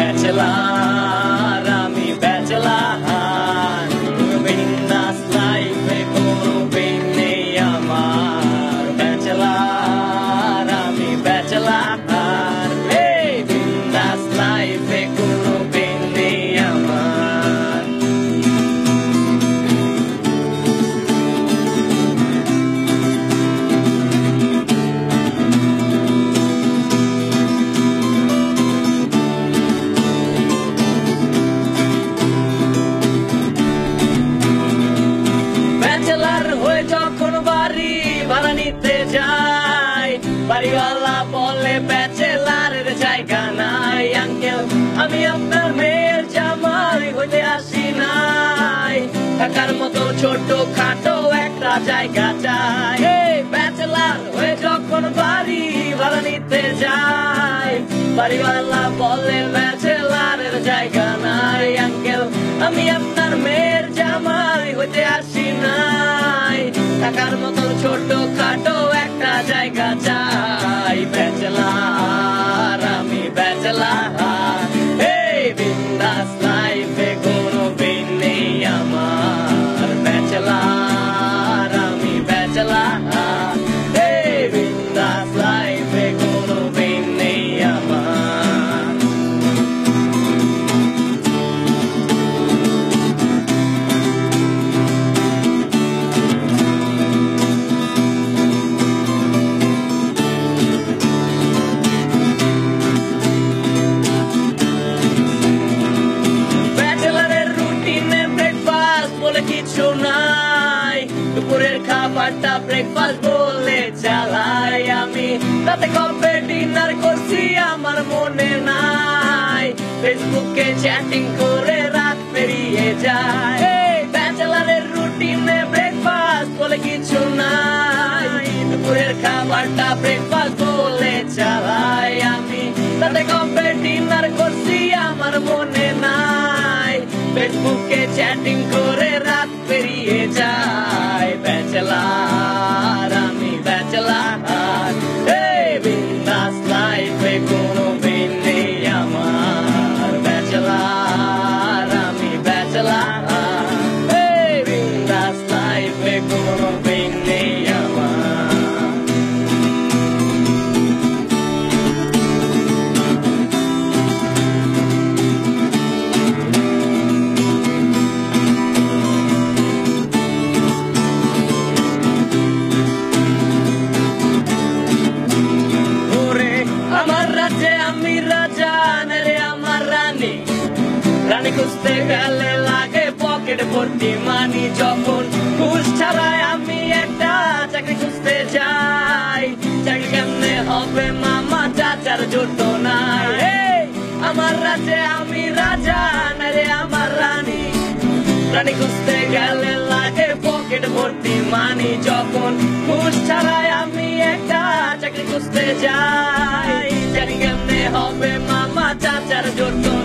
bachelor. বাড়িওয়ালা বলে ব্যাচেলারের জায়গা নাই আঙ্কেল আমি আপনার মেয়ের জামাই, হইতে আসি নাই। থাকার মতো ছোট খাটো একটা জায়গা চাই। ব্যাচেলার হয়ে যখন বাড়ি ভাড়া নিতে যাই, বাড়িওয়ালা বলে ব্যাচেলারের জায়গা নাই আঙ্কেল আমি আপনার মেয়ের জামাই, হইতে আসি নাই। থাকার মতো ছোট খাটো একটা জায়গা চাই। খাবারটা ব্রেকফাস্ট বলে চালাই আমি। রাতে কবে ডিনার করছি আমার মনে নাই। ফেসবুকে চ্যাটিং করে রাত পেরিয়ে যায়। ব্যাচেলারের রুটিনে ব্রেকফাস্ট বলে কিছু নাই। দুপুরের খাবারটা ব্রেকফাস্ট বলে চালাই আমি। রাতে কবে আমি খুঁজতে গেলে লাগে পকেট ভর্তি মানি। যখন ঘুষ ছাড়াই আমি একটা চাকরি খুঁজতে যাই, চাকরি কেমনে হবে মামা চাচার জোট নাই। আমার রাজ্যে আমি রাজা রে আমার রানী। রানী খুঁজতে গেলে লাগে পকেট ভর্তি মানি। যখন ঘুষ ছাড়াই আমি একটা চাকরি খুঁজতে যাই জানি কেমনে হবে মামা চাচার জন্য